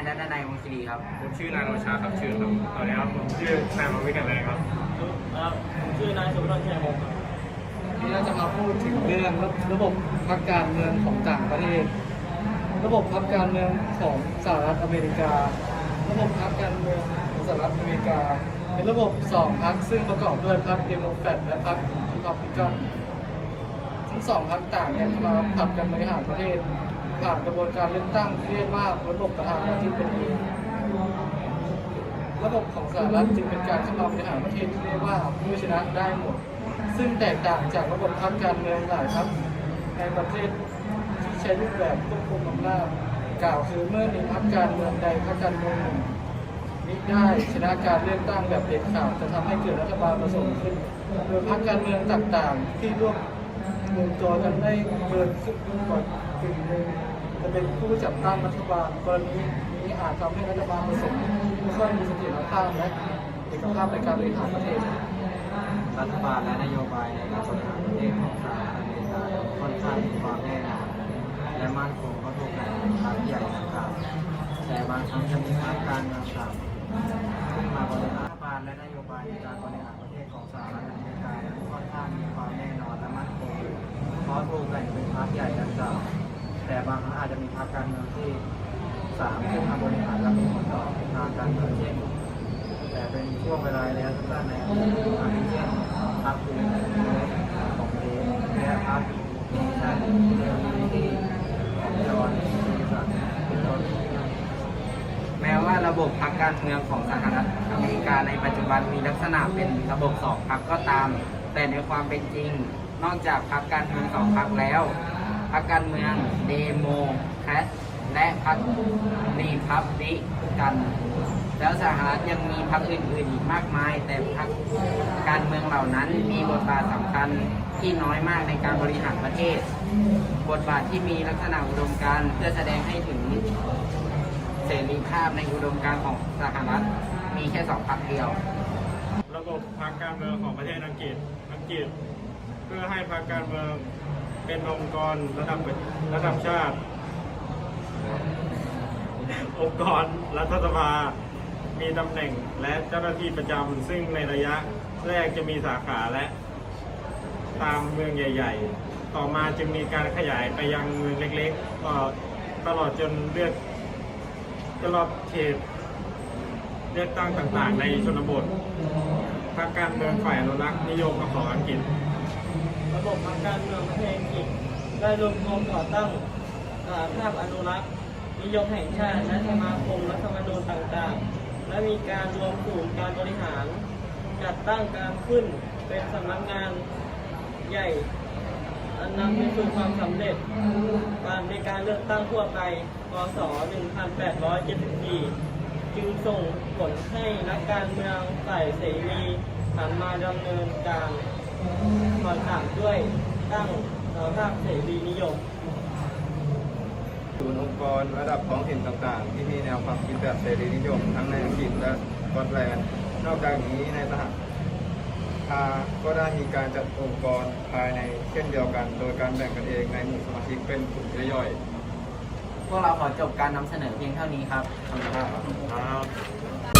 ายด้านในวงศิริครับ ผมชื่อนายโรชาครับชื่อครับสวัสดีครับผมชื่อนายมาวิกันเลยครับครับผมชื่อนายสุภรชัยมงครับนี่เราจะมาพูดถึงเรื่องระบบพรรคการเมืองของต่างประเทศ ระบบพรรคการเมืองของสหรัฐอเมริกา ระบบพรรคการเมืองของสหรัฐอเมริกา เป็นระบบสองพรรคซึ่งประกอบด้วยพรรคเดโมแครตและพรรครีพับลิกันทั้งสองพรรคต่างเนี่ยมาผลัดกันบริหารประเทศ ผ่านกระบวนการเลือกตั้งที่เรียกว่าระบบประธานาธิบดีระบบของสหรัฐจึงเป็นการเข้ามาบริหารประเทศที่เรียกว่าผู้ชนะได้หมด ซึ่งแตกต่างจากระบบพรรคการเมืองหลายพรรคในประเทศที่ใช้รูปแบบควบคุมอำนาจกล่าวคือเมื่อมีพรรคการเมืองใดพรรคการเมืองหนึ่งมิได้ชนะการเลือกตั้งแบบเด็ดขาดจะทำให้เกิดรัฐบาลผสมขึ้นโดยพรรคการเมืองต่างๆ ที่ร่วม วมตัวกันได้เกินครึ่งกว่ากึ่งหนึ่งจะเป็นผู้จัดตั้งรัฐบาลกรณีนี้อาจทำให้รัฐบาลผสมไม่ค่อยมีเสถียรภาพและเอกภาพในการบริหารประเทศ รัฐบาลและนโยบายในการบริหารประเทศของสหรัฐอเมริกาค่อนข้างมีความแน่นอนและมั่นคงเพราะถูกแบ่งเป็นพรรคใหญ่ต่างๆแต่บางครั้งจะมีพรรคการเมืองต่างขึ้นมาบริหารรัฐบาลและนโยบายในการบริหาร เพราะถูกแบ่งเป็นพรรคใหญ่ต่างๆแต่บางครั้งอาจจะมีพรรคการเมืองที่สามขึ้นมาบริหารและมีผลต่อทางการเมืองเช่นแต่เป็นช่วงเวลาระยะสั้นๆในอาทิเช่นพักภูมิของเดนและพักเนชั่นเดลิตี้ของจอห์นสันเป็นต้นแม้ว่าระบบพรรคการเมืองของสหรัฐอเมริกาในปัจจุบันมีลักษณะเป็นระบบสองพรรคก็ตาม แต่ในความเป็นจริง นอกจากพรรคการเมืองสองพรรคแล้วพรรคการเมืองเดโมแครตและพรรครีพับลิกัน แล้วสหรัฐยังมีพรรคอื่นๆอีกมากมาย แต่พรรคการเมืองเหล่านั้นมีบทบาทสำคัญที่น้อยมากในการบริหารประเทศ บทบาทที่มีลักษณะอุดมการเพื่อแสดงให้ถึงเสรีภาพในอุดมการของสหรัฐมีแค่สองพรรคเดียว ระบบพรรคการเมืองของประเทศอังกฤษ อังกฤษ พื่อให้พรรคการเมืองเป็นองค์กรระดับระดับชาติ องค์กรรัฐสภา มีตำแหน่งและเจ้าหน้าที่ประจำซึ่งในระยะแรกจะมีสาขาและ ตามเมืองใหญ่ ๆ ต่อมาจึงมีการขยายไปยังเมืองเล็กๆต่อตลอดจนเลือกตลอดเขตเลือกตั้งต่างๆ ในชนบทพรรคการเมืองฝ่ายอนุรักษ์นิยมของอังกฤษ ระบบทางการเมืองประเทศอังกฤษได้รวมรวมก่อตั้งภาพอนุรักษ์นิยมแห่งชาติและสมาคมรัฐธรรมนูญต่างๆ และมีการรวมศูนย์การบริหาร จัดตั้งการขึ้นเป็นสำนักงานใหญ่อันนำไปสู่ความสำเร็จการในการเลือกตั้งทั่วไปพศ1874 จึงส่งผลให้นักการเมืองฝ่ายเสรีหันมาดำเนินการ ก่อนตามด้วยตั้งสหภาพเสรีนิยมศูนย์องค์กรระดับท้องถิ่นต่างๆ ที่มีแนวความคิดแบบเสรีนิยม ทั้งในอังกฤษและสกอตแลนด์ นอกจากนี้ในสหภาก็ได้มีการจัดองค์กรภายในเช่นเดียวกัน โดยการแบ่งกันเองในหมู่สมาชิกเป็นกลุ่มย่อยๆพวกเราขอจบการนำเสนอเพียงเท่านี้ครับขอบคุณครับครับ